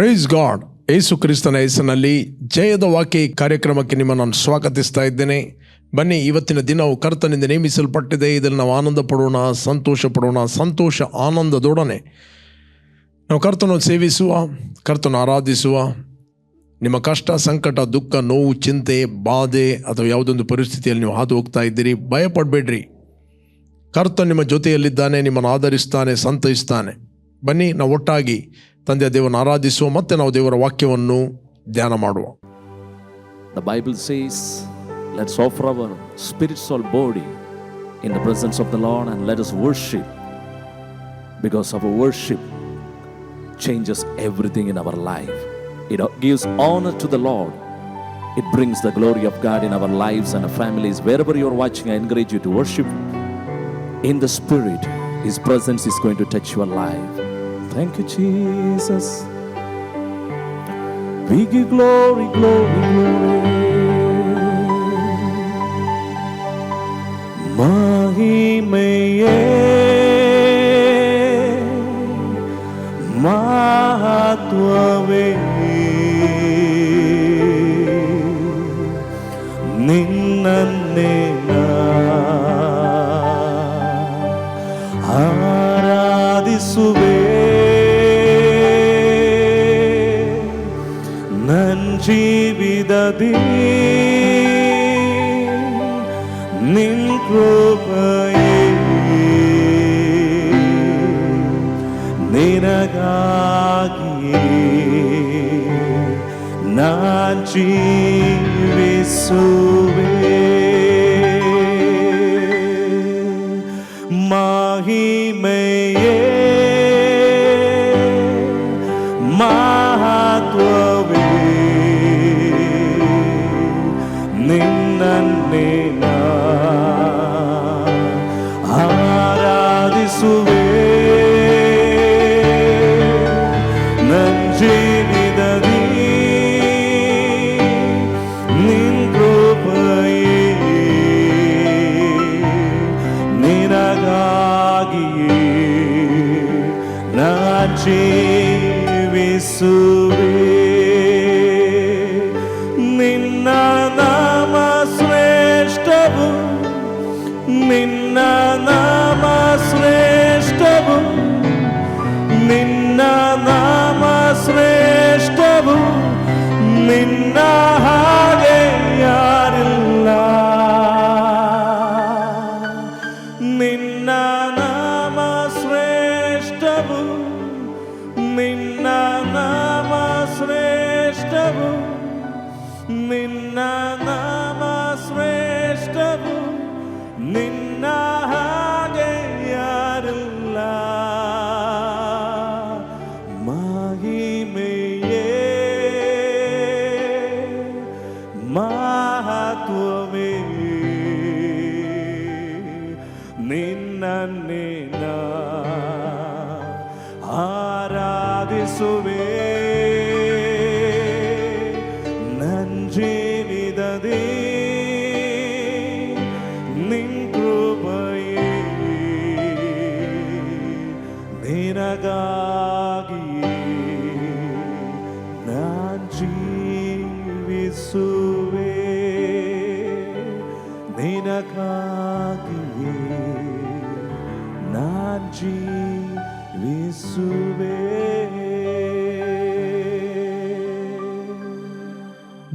Praise God ಏಸು ಕ್ರಿಸ್ತನ ಹೆಸರಿನಲ್ಲಿ ಜಯದ ವಾಕ್ಯ ಕಾರ್ಯಕ್ರಮಕ್ಕೆ ನಿಮ್ಮನ್ನು ನಾನು ಸ್ವಾಗತಿಸ್ತಾ ಇದ್ದೇನೆ. ಬನ್ನಿ, ಇವತ್ತಿನ ದಿನವು ಕರ್ತನಿಂದ ನೇಮಿಸಲ್ಪಟ್ಟಿದೆ. ಇದನ್ನು ನಾವು ಆನಂದ ಪಡೋಣ, ಸಂತೋಷ ಪಡೋಣ, ಸಂತೋಷ, ಆನಂದದೊಡನೆ. ನಾವು ಕರ್ತನನ್ನು ಸೇವಿಸುವ, ಕರ್ತನ ಆರಾಧಿಸುವ, ನಿಮ್ಮ ಕಷ್ಟ, ಸಂಕಟ, ದುಃಖ, ನೋವು, ಚಿಂತೆ, ಬಾಧೆ ಅಥವಾ ಯಾವುದೊಂದು ಪರಿಸ್ಥಿತಿಯಲ್ಲಿ ನೀವು ಹಾದು ಹೋಗ್ತಾ ಇದ್ದೀರಿ, ಭಯಪಡಬೇಡ್ರಿ. ಕರ್ತ ನಿಮ್ಮ ಜೊತೆಯಲ್ಲಿದ್ದಾನೆ, ನಿಮ್ಮನ್ನು ಆಧರಿಸ್ತಾನೆ, ಸಂತೈಸ್ತಾನೆ. ಬನ್ನಿ, ನಾವು ಒಟ್ಟಾಗಿ ತಂದೆಯ ದೇವರನ್ನು ಆರಾಧಿಸುವ ಮತ್ತೆ ನಾವು ದೇವರ ವಾಕ್ಯವನ್ನು ಧ್ಯಾನ ಮಾಡುವ The Bible says, Let's offer our spirit, soul, body in the presence of the Lord and let us worship. Because our worship changes everything in our life. It gives honor to the Lord. It brings the glory of God in our lives and our families. Wherever you're watching, I encourage you to worship in the Spirit. His presence is going to touch your life. Thank you, Jesus. We give glory, glory, glory. மகிமையே ನನ್ ಜೀವಿತದಿ ನಿನ್ ಕೃಪೆಯೇ ನಿನಗಾಗಿಯೇ ನಾನ್ ಜೀವಿಸುವೆ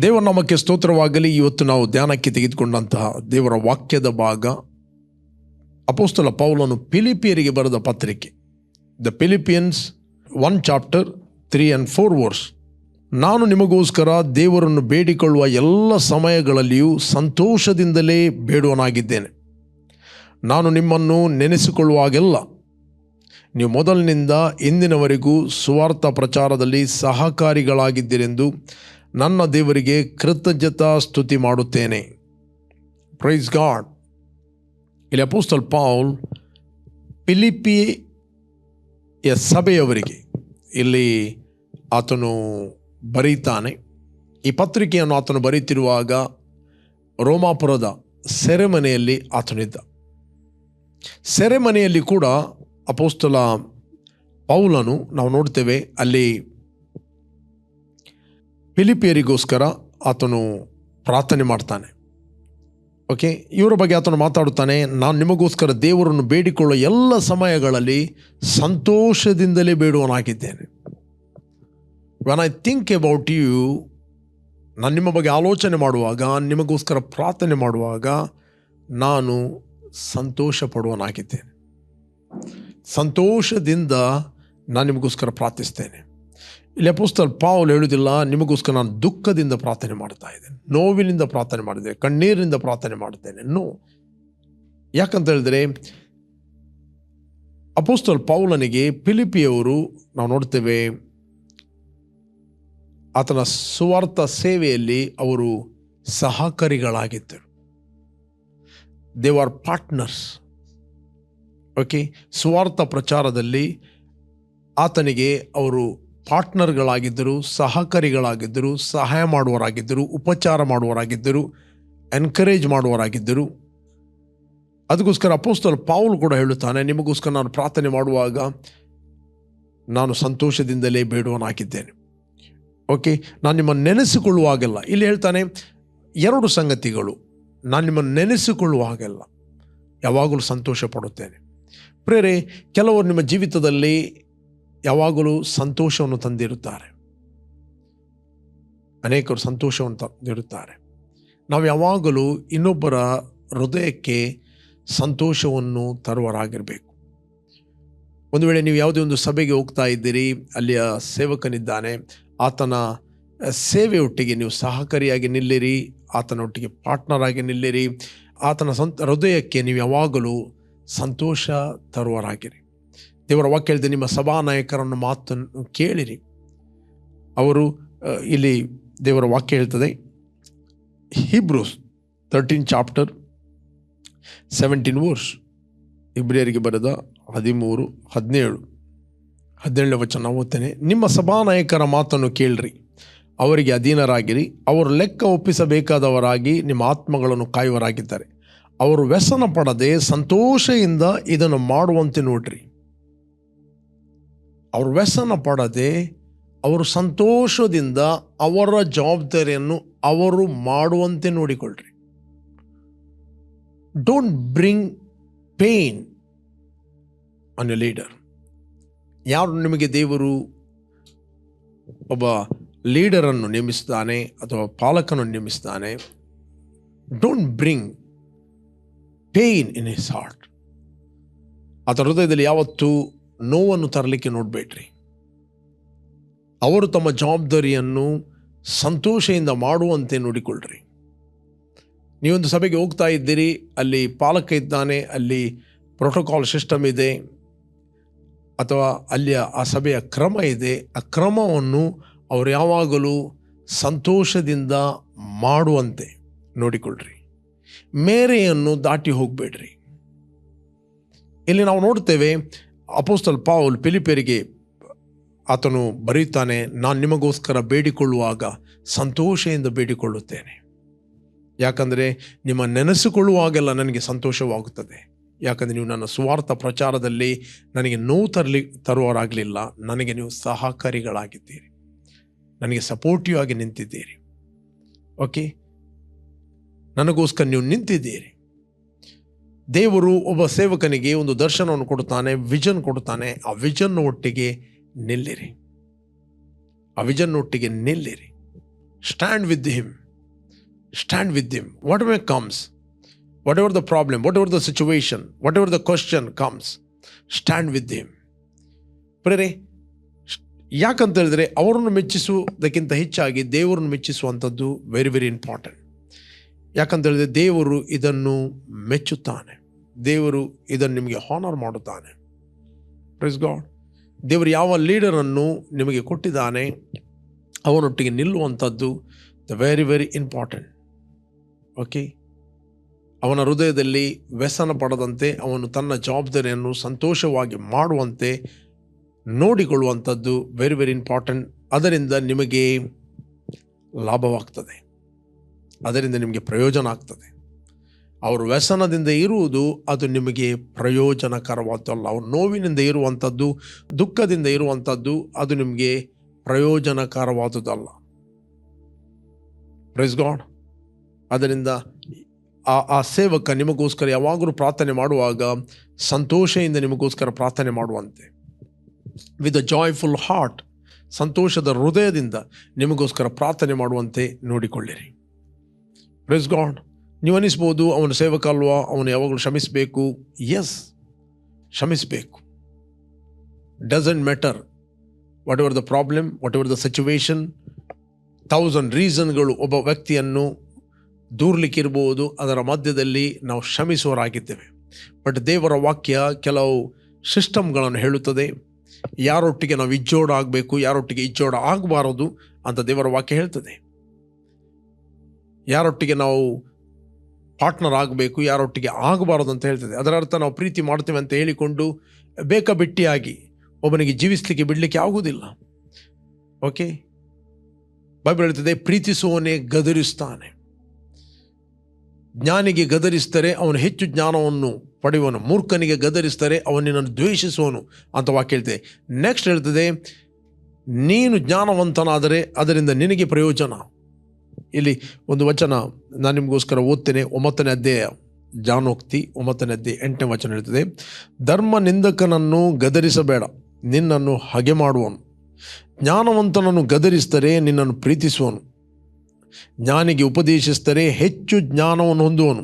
ದೇವರ ನಾಮಕ್ಕೆ ಸ್ತೋತ್ರವಾಗಲಿ. ಇವತ್ತು ನಾವು ಧ್ಯಾನಕ್ಕೆ ತೆಗೆದುಕೊಂಡಂತಹ ದೇವರ ವಾಕ್ಯದ ಭಾಗ ಅಪೋಸ್ತಲ ಪೌಲನು ಪಿಲಿಪಿಯರಿಗೆ ಬರೆದ ಪತ್ರಿಕೆ. The Philippians one chapter three and four verse ನಾನು ನಿಮಗೋಸ್ಕರ ದೇವರನ್ನು ಬೇಡಿಕೊಳ್ಳುವ ಎಲ್ಲ ಸಮಯಗಳಲ್ಲಿಯೂ ಸಂತೋಷದಿಂದಲೇ ಬೇಡುವನಾಗಿದ್ದೇನೆ. ನಾನು ನಿಮ್ಮನ್ನು ನೆನೆಸಿಕೊಳ್ಳುವಾಗೆಲ್ಲ ನೀವು ಮೊದಲಿನಿಂದ ಇಂದಿನವರೆಗೂ ಸುವಾರ್ಥ ಪ್ರಚಾರದಲ್ಲಿ ಸಹಕಾರಿಗಳಾಗಿದ್ದೀರೆಂದು ನನ್ನ ದೇವರಿಗೆ ಕೃತಜ್ಞತಾ ಸ್ತುತಿ ಮಾಡುತ್ತೇನೆ. ಪ್ರೈಸ್ ಗಾಡ್ ಇಲ್ಲಿ ಅಪೋಸ್ತಲ್ ಪೌಲ್ ಪಿಲಿಪಿಯ ಸಭೆಯವರಿಗೆ ಇಲ್ಲಿ ಆತನು ಬರೀತಾನೆ. ಈ ಪತ್ರಿಕೆಯನ್ನು ಆತನು ಬರೀತಿರುವಾಗ ರೋಮಾಪುರದ ಸೆರೆಮನೆಯಲ್ಲಿ ಆತನಿದ್ದ. ಸೆರೆಮನೆಯಲ್ಲಿ ಕೂಡ ಅಪೋಸ್ತಲ ಪೌಲನು ನಾವು ನೋಡ್ತೇವೆ ಅಲ್ಲಿ ಫಿಲಿಪಿಯರಿಗೋಸ್ಕರ ಆತನು ಪ್ರಾರ್ಥನೆ ಮಾಡ್ತಾನೆ. ಓಕೆ ಇವರ ಬಗ್ಗೆ ಆತನು ಮಾತಾಡುತ್ತಾನೆ, ನಾನು ನಿಮಗೋಸ್ಕರ ದೇವರನ್ನು ಬೇಡಿಕೊಳ್ಳೋ ಎಲ್ಲ ಸಮಯಗಳಲ್ಲಿ ಸಂತೋಷದಿಂದಲೇ ಬೇಡುವನಾಗಿದ್ದೇನೆ. When I think about you ನಾನು ನಿಮ್ಮ ಬಗ್ಗೆ ಆಲೋಚನೆ ಮಾಡುವಾಗ, ನಿಮಗೋಸ್ಕರ ಪ್ರಾರ್ಥನೆ ಮಾಡುವಾಗ ನಾನು ಸಂತೋಷ ಪಡುವನಾಗಿದ್ದೇನೆ ಸಂತೋಷದಿಂದ ನಾನು ನಿಮಗೋಸ್ಕರ ಪ್ರಾರ್ಥಿಸ್ತೇನೆ. ಇಲ್ಲಿ ಪುಸ್ತಕ ಪಾವಲ್ ಹೇಳುವುದಿಲ್ಲ, ನಿಮಗೋಸ್ಕರ ನಾನು ದುಃಖದಿಂದ ಪ್ರಾರ್ಥನೆ ಮಾಡ್ತಾ ಇದ್ದೇನೆ, ನೋವಿನಿಂದ ಪ್ರಾರ್ಥನೆ ಮಾಡಿದ್ದೇನೆ, ಕಣ್ಣೀರಿನಿಂದ ಪ್ರಾರ್ಥನೆ ಮಾಡ್ತೇನೆ ನೋ ಯಾಕಂತ ಹೇಳಿದ್ರೆ, ಅಪೋಸ್ತಲ್ ಪೌಲನಿಗೆ ಫಿಲಿಪಿಯವರು, ನಾವು ನೋಡ್ತೇವೆ, ಆತನ ಸುವಾರ್ಥ ಸೇವೆಯಲ್ಲಿ ಅವರು ಸಹಕಾರಿಗಳಾಗಿದ್ದರು. ದೇ ಆರ್ ಪಾರ್ಟ್ನರ್ಸ್ ಓಕೆ ಸ್ವಾರ್ಥ ಪ್ರಚಾರದಲ್ಲಿ ಆತನಿಗೆ ಅವರು ಪಾರ್ಟ್ನರ್ಗಳಾಗಿದ್ದರು, ಸಹಕಾರಿಗಳಾಗಿದ್ದರು, ಸಹಾಯ ಮಾಡುವರಾಗಿದ್ದರು ಉಪಚಾರ ಮಾಡುವರಾಗಿದ್ದರು ಎನ್ಕರೇಜ್ ಮಾಡುವರಾಗಿದ್ದರು ಅದಕ್ಕೋಸ್ಕರ ಅಪೋಸ್ತಲ್ ಪಾವುಲ್ ಕೂಡ ಹೇಳುತ್ತಾನೆ, ನಿಮಗೋಸ್ಕರ ನಾನು ಪ್ರಾರ್ಥನೆ ಮಾಡುವಾಗ ನಾನು ಸಂತೋಷದಿಂದಲೇ ಬೇಡುವನಾಗಿದ್ದೇನೆ. ಓಕೆ, ನಾನು ನಿಮ್ಮನ್ನು ನೆನೆಸಿಕೊಳ್ಳುವಾಗಲ್ಲ, ಇಲ್ಲಿ ಹೇಳ್ತಾನೆ, ಎರಡು ಸಂಗತಿಗಳು, ನಾನು ನಿಮ್ಮನ್ನು ನೆನೆಸಿಕೊಳ್ಳುವಾಗಲ್ಲ, ಯಾವಾಗಲೂ ಸಂತೋಷ ಪಡುತ್ತೇನೆ ಪ್ರೇರೆ, ಕೆಲವರು ನಿಮ್ಮ ಜೀವಿತದಲ್ಲಿ ಯಾವಾಗಲೂ ಸಂತೋಷವನ್ನು ತಂದಿರುತ್ತಾರೆ. ಅನೇಕರು ಸಂತೋಷವನ್ನು ತಂದಿರುತ್ತಾರೆ. ನಾವು ಯಾವಾಗಲೂ ಇನ್ನೊಬ್ಬರ ಹೃದಯಕ್ಕೆ ಸಂತೋಷವನ್ನು ತರುವರಾಗಿರಬೇಕು. ಒಂದು ವೇಳೆ ನೀವು ಯಾವುದೇ ಒಂದು ಸಭೆಗೆ ಹೋಗ್ತಾ ಇದ್ದೀರಿ, ಅಲ್ಲಿಯ ಸೇವಕನಿದ್ದಾನೆ, ಆತನ ಸೇವೆಯೊಟ್ಟಿಗೆ ನೀವು ಸಹಕಾರಿಯಾಗಿ ನಿಲ್ಲಿರಿ, ಆತನೊಟ್ಟಿಗೆ ಪಾರ್ಟ್ನರ್ ಆಗಿ ನಿಲ್ಲಿರಿ, ಆತನ ಸಂತ, ಹೃದಯಕ್ಕೆ ನೀವು ಯಾವಾಗಲೂ ಸಂತೋಷ ತರುವರಾಗಿರಿ. ದೇವರ ವಾಕ್ಯದ ನಿಮ್ಮ ಸಭಾನಾಯಕರನ್ನು ಮಾತನ್ನು ಕೇಳಿರಿ. ಅವರು ಇಲ್ಲಿ ದೇವರ ವಾಕ್ಯ ಹೇಳ್ತದೆ, Hebrews thirteen chapter seventeen verse ಇಬ್ರಿಯರಿಗೆ ಬರೆದ ಹದಿಮೂರು, ಹದಿನೇಳು, ಹದಿನೇಳನೇ ವಚನ ಓದ್ತೇನೆ. ನಿಮ್ಮ ಸಭಾನಾಯಕರ ಮಾತನ್ನು ಕೇಳ್ರಿ. ಅವರಿಗೆ ಅಧೀನರಾಗಿರಿ. ಅವರು ಲೆಕ್ಕ ಒಪ್ಪಿಸಬೇಕಾದವರಾಗಿ ನಿಮ್ಮ ಆತ್ಮಗಳನ್ನು ಕಾಯುವರಾಗಿದ್ದಾರೆ. ಅವರು ವ್ಯಸನ ಪಡದೆ ಸಂತೋಷದಿಂದ ಇದನ್ನು ಮಾಡುವಂತೆ ನೋಡ್ರಿ. ಅವರು ವ್ಯಸನ ಪಡದೆ ಅವರು ಸಂತೋಷದಿಂದ ಅವರ ಜವಾಬ್ದಾರಿಯನ್ನು ಅವರು ಮಾಡುವಂತೆ ನೋಡಿಕೊಳ್ಳ್ರಿ don't bring pain on a leader ಯಾರು ನಿಮಗೆ ದೇವರು ಒಬ್ಬ ಲೀಡರನ್ನು ನೇಮಿಸ್ತಾನೆ ಅಥವಾ ಪಾಲಕನನ್ನು ನೇಮಿಸ್ತಾನೆ? Don't bring pain in his heart ಆತ ಹೃದಯದಲ್ಲಿ ಯಾವತ್ತೂ ನೋವನ್ನು ತರಲಿಕ್ಕೆ ನೋಡಬೇಡ್ರಿ. ಅವರು ತಮ್ಮ ಜವಾಬ್ದಾರಿಯನ್ನು ಸಂತೋಷದಿಂದ ಮಾಡುವಂತೆ ನೋಡಿಕೊಳ್ಳ್ರಿ. ನೀವೊಂದು ಸಭೆಗೆ ಹೋಗ್ತಾ ಇದ್ದೀರಿ, ಅಲ್ಲಿ ಪಾಲಕ ಇದ್ದಾನೆ, ಅಲ್ಲಿ ಪ್ರೋಟೋಕಾಲ್ ಸಿಸ್ಟಮ್ ಇದೆ, ಅಥವಾ ಅಲ್ಲಿಯ ಆ ಸಭೆಯ ಕ್ರಮ ಇದೆ, ಆ ಕ್ರಮವನ್ನು ಅವರು ಯಾವಾಗಲೂ ಸಂತೋಷದಿಂದ ಮಾಡುವಂತೆ ನೋಡಿಕೊಳ್ಳ್ರಿ. ಮೇರೆಯನ್ನು ದಾಟಿ ಹೋಗಬೇಡ್ರಿ. ಇಲ್ಲಿ ನಾವು ನೋಡ್ತೇವೆ ಅಪೋಸ್ತಲ್ ಪಾವುಲ್ ಫಿಲಿಪಿಯರಿಗೆ ಆತನು ಬರೆಯುತ್ತಾನೆ ನಾನು ನಿಮಗೋಸ್ಕರ ಬೇಡಿಕೊಳ್ಳುವಾಗ ಸಂತೋಷದಿಂದ ಬೇಡಿಕೊಳ್ಳುತ್ತೇನೆ. ಯಾಕಂದರೆ ನಿಮ್ಮ ನೆನೆಸಿಕೊಳ್ಳುವಾಗೆಲ್ಲ ನನಗೆ ಸಂತೋಷವಾಗುತ್ತದೆ. ಯಾಕಂದರೆ ನೀವು ನನ್ನ ಸ್ವಾರ್ಥ ಪ್ರಚಾರದಲ್ಲಿ ನನಗೆ ನೋವು ತರಲಿ, ತರುವವರಾಗಲಿಲ್ಲ. ನನಗೆ ನೀವು ಸಹಕಾರಿಗಳಾಗಿದ್ದೀರಿ. ನನಗೆ ಸಪೋರ್ಟಿವ್ ಆಗಿ ನಿಂತಿದ್ದೀರಿ. ಓಕೆ ನನಗೋಸ್ಕರ ನೀವು ನಿಂತಿದ್ದೀರಿ. ದೇವರು ಒಬ್ಬ ಸೇವಕನಿಗೆ ಒಂದು ದರ್ಶನವನ್ನು ಕೊಡುತ್ತಾನೆ ವಿಜನ್ ಕೊಡುತ್ತಾನೆ. ಆ ವಿಜನ್ ಒಟ್ಟಿಗೆ ನಿಲ್ಲಿರಿ. ಆ ವಿಜನ್ ಒಟ್ಟಿಗೆ ನಿಲ್ಲಿರಿ. Stand with him stand with him whatever comes whatever the problem whatever the situation whatever the question comes stand with him prayer ಯಾಕಂತ ಹೇಳಿದ್ರೆ ಅವರನ್ನು ಮೆಚ್ಚಿಸುವುದಕ್ಕಿಂತ ಹೆಚ್ಚಾಗಿ ದೇವರನ್ನು ಮೆಚ್ಚಿಸುವಂಥದ್ದು ವೆರಿ ವೆರಿ ಇಂಪಾರ್ಟೆಂಟ್ ಯಾಕಂತ ಹೇಳಿದ್ರೆ ದೇವರು ಇದನ್ನು ಮೆಚ್ಚುತ್ತಾನೆ. ದೇವರು ಇದನ್ನು ನಿಮಗೆ ಹಾನರ್ ಮಾಡುತ್ತಾನೆ. ಪ್ರೈಸ್ ಗಾಡ್ ದೇವರು ಯಾವ ಲೀಡರನ್ನು ನಿಮಗೆ ಕೊಟ್ಟಿದ್ದಾನೆ, ಅವನೊಟ್ಟಿಗೆ ನಿಲ್ಲುವಂಥದ್ದು the very very important okay ಅವನ ಹೃದಯದಲ್ಲಿ ವ್ಯಸನ ಪಡದಂತೆ, ಅವನು ತನ್ನ ಜವಾಬ್ದಾರಿಯನ್ನು ಸಂತೋಷವಾಗಿ ಮಾಡುವಂತೆ ನೋಡಿಕೊಳ್ಳುವಂಥದ್ದು ವೆರಿ ವೆರಿ ಇಂಪಾರ್ಟೆಂಟ್ ಅದರಿಂದ ನಿಮಗೆ ಲಾಭವಾಗ್ತದೆ. ಅದರಿಂದ ನಿಮಗೆ ಪ್ರಯೋಜನ ಆಗ್ತದೆ. ಅವರು ವ್ಯಸನದಿಂದ ಇರುವುದು ಅದು ನಿಮಗೆ ಪ್ರಯೋಜನಕರವಾದಲ್ಲ ಅವ್ರ ನೋವಿನಿಂದ ಇರುವಂಥದ್ದು ದುಃಖದಿಂದ ಇರುವಂಥದ್ದು ಅದು ನಿಮಗೆ ಪ್ರಯೋಜನಕರವಾದುದಲ್ಲ ಪ್ರೈಸ್ ಗಾಡ್ ಅದರಿಂದ ಆ ಆ ಸೇವಕ ನಿಮಗೋಸ್ಕರ ಯಾವಾಗಲೂ ಪ್ರಾರ್ಥನೆ ಮಾಡುವಾಗ ಸಂತೋಷದಿಂದ ನಿಮಗೋಸ್ಕರ ಪ್ರಾರ್ಥನೆ ಮಾಡುವಂತೆ. ವಿತ್ ಅ ಜಾಯ್ಫುಲ್ ಹಾರ್ಟ್ ಸಂತೋಷದ ಹೃದಯದಿಂದ ನಿಮಗೋಸ್ಕರ ಪ್ರಾರ್ಥನೆ ಮಾಡುವಂತೆ ನೋಡಿಕೊಳ್ಳಿರಿ. ಪ್ರೆಸ್ ಗಾಡ್ ನೀವು ಅನಿಸ್ಬೋದು ಅವನ ಸೇವಕ ಅಲ್ವಾ? ಅವನು ಯಾವಾಗಲೂ ಶ್ರಮಿಸಬೇಕು. ಎಸ್ ಶ್ರಮಿಸಬೇಕು. Doesn't matter whatever the problem whatever the situation thousand ರೀಸನ್ಗಳು ಒಬ್ಬ ವ್ಯಕ್ತಿಯನ್ನು ದೂರ್ಲಿಕ್ಕಿರ್ಬೋದು, ಅದರ ಮಧ್ಯದಲ್ಲಿ ನಾವು ಶ್ರಮಿಸುವರಾಗಿದ್ದೇವೆ ಬಟ್ ದೇವರ ವಾಕ್ಯ ಕೆಲವು ಸಿಸ್ಟಮ್ಗಳನ್ನು ಹೇಳುತ್ತದೆ. ಯಾರೊಟ್ಟಿಗೆ ನಾವು ಇಜ್ಜೋಡ ಆಗಬೇಕು, ಯಾರೊಟ್ಟಿಗೆ ಇಜ್ಜೋಡ ಆಗಬಾರದು ಅಂತ ದೇವರ ವಾಕ್ಯ ಹೇಳ್ತದೆ. ಯಾರೊಟ್ಟಿಗೆ ನಾವು ಪಾರ್ಟ್ನರ್ ಆಗಬೇಕು, ಯಾರೊಟ್ಟಿಗೆ ಆಗಬಾರದು ಅಂತ ಹೇಳ್ತದೆ. ಅದರ ಅರ್ಥ ನಾವು ಪ್ರೀತಿ ಮಾಡ್ತೇವೆ ಅಂತ ಹೇಳಿಕೊಂಡು ಬೇಕಾಬಿಟ್ಟಿಯಾಗಿ ಒಬ್ಬನಿಗೆ ಜೀವಿಸಲಿಕ್ಕೆ ಬಿಡಲಿಕ್ಕೆ ಆಗುವುದಿಲ್ಲ. ಓಕೆ ಬೈಬಲ್ ಹೇಳ್ತದೆ, ಪ್ರೀತಿಸುವವನೇ ಗದರಿಸ್ತಾನೆ. ಜ್ಞಾನಿಗೆ ಗದರಿಸಿದರೆ ಅವನು ಹೆಚ್ಚು ಜ್ಞಾನವನ್ನು ಪಡೆಯುವನು. ಮೂರ್ಖನಿಗೆ ಗದರಿಸಿದರೆ ಅವನನ್ನು ದ್ವೇಷಿಸುವನು ಅಂತ ವಾಕ್ಯ ಹೇಳ್ತದೆ. ನೆಕ್ಸ್ಟ್ ಹೇಳ್ತದೆ, ನೀನು ಜ್ಞಾನವಂತನಾದರೆ ಅದರಿಂದ ನಿನಗೆ ಪ್ರಯೋಜನ. ಇಲ್ಲಿ ಒಂದು ವಚನ ನಾನು ನಿಮಗೋಸ್ಕರ ಓದ್ತೇನೆ. ಒಂಬತ್ತನೇ ಅಧ್ಯಾಯ ಜಾನೋಕ್ತಿ ಒಂಬತ್ತನೇ ಅಧ್ಯಾಯ ಎಂಟನೇ ವಚನ ಇರ್ತದೆ ಧರ್ಮ ನಿಂದಕನನ್ನು ಗದರಿಸಬೇಡ, ನಿನ್ನನ್ನು ಹಗೆ ಮಾಡುವನು. ಜ್ಞಾನವಂತನನ್ನು ಗದರಿಸಿದರೆ ನಿನ್ನನ್ನು ಪ್ರೀತಿಸುವನು. ಜ್ಞಾನಿಗೆ ಉಪದೇಶಿಸಿದರೆ ಹೆಚ್ಚು ಜ್ಞಾನವನ್ನು ಹೊಂದುವನು.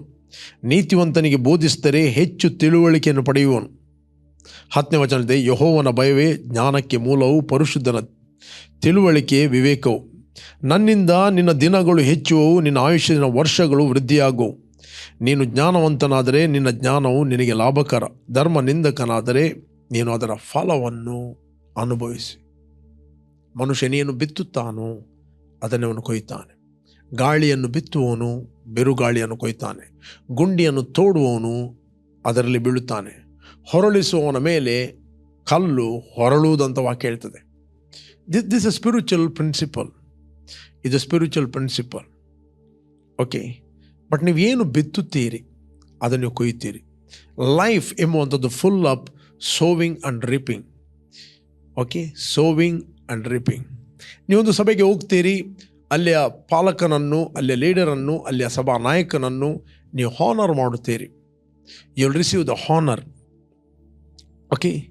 ನೀತಿವಂತನಿಗೆ ಬೋಧಿಸಿದರೆ ಹೆಚ್ಚು ತಿಳುವಳಿಕೆಯನ್ನು ಪಡೆಯುವನು. ಹತ್ತನೇ ವಚನದ ಯಹೋವನ ಭಯವೇ ಜ್ಞಾನಕ್ಕೆ ಮೂಲವು, ಪರಿಶುದ್ಧನ ತಿಳುವಳಿಕೆ ವಿವೇಕವು. ನನ್ನಿಂದ ನಿನ್ನ ದಿನಗಳು ಹೆಚ್ಚುವವು, ನಿನ್ನ ಆಯುಷ್ಯದ ವರ್ಷಗಳು ವೃದ್ಧಿಯಾಗುವು. ನೀನು ಜ್ಞಾನವಂತನಾದರೆ ನಿನ್ನ ಜ್ಞಾನವು ನಿನಗೆ ಲಾಭಕರ. ಧರ್ಮ ನಿಂದಕನಾದರೆ ನೀನು ಅದರ ಫಲವನ್ನು ಅನುಭವಿಸಿ. ಮನುಷ್ಯನೇನು ಬಿತ್ತುತ್ತಾನೋ ಅದನ್ನೇ ಅವನು ಕೊಯ್ತಾನೆ ಗಾಳಿಯನ್ನು ಬಿತ್ತುವವನು ಬಿರುಗಾಳಿಯನ್ನು ಕೊಯ್ತಾನೆ ಗುಂಡಿಯನ್ನು ತೋಡುವವನು ಅದರಲ್ಲಿ ಬೀಳುತ್ತಾನೆ. ಹೊರಳಿಸುವವನ ಮೇಲೆ ಕಲ್ಲು ಹೊರಳುವುದಂತ ವಾಕ್ಯ ಹೇಳ್ತದೆ. This this a spiritual principle ಇದು ಸ್ಪಿರಿಚುವಲ್ ಪ್ರಿನ್ಸಿಪಲ್ ಓಕೆ ಬಟ್ ನೀವೇನು ಬಿತ್ತುತ್ತೀರಿ? ಅದನ್ನು ಕೊಯ್ಯುತ್ತೀರಿ. Life ಎಂಬುವಂಥದ್ದು full up sowing and reaping okay sowing and reaping ನೀವೊಂದು ಸಭೆಗೆ ಹೋಗ್ತೀರಿ. ಅಲ್ಲಿಯ ಪಾಲಕನನ್ನು, ಅಲ್ಲಿಯ ಲೀಡರನ್ನು, ಅಲ್ಲಿಯ ಸಭಾ ನಾಯಕನನ್ನು ನೀವು ಹಾನರ್ ಮಾಡುತ್ತೀರಿ. You will receive the honour okay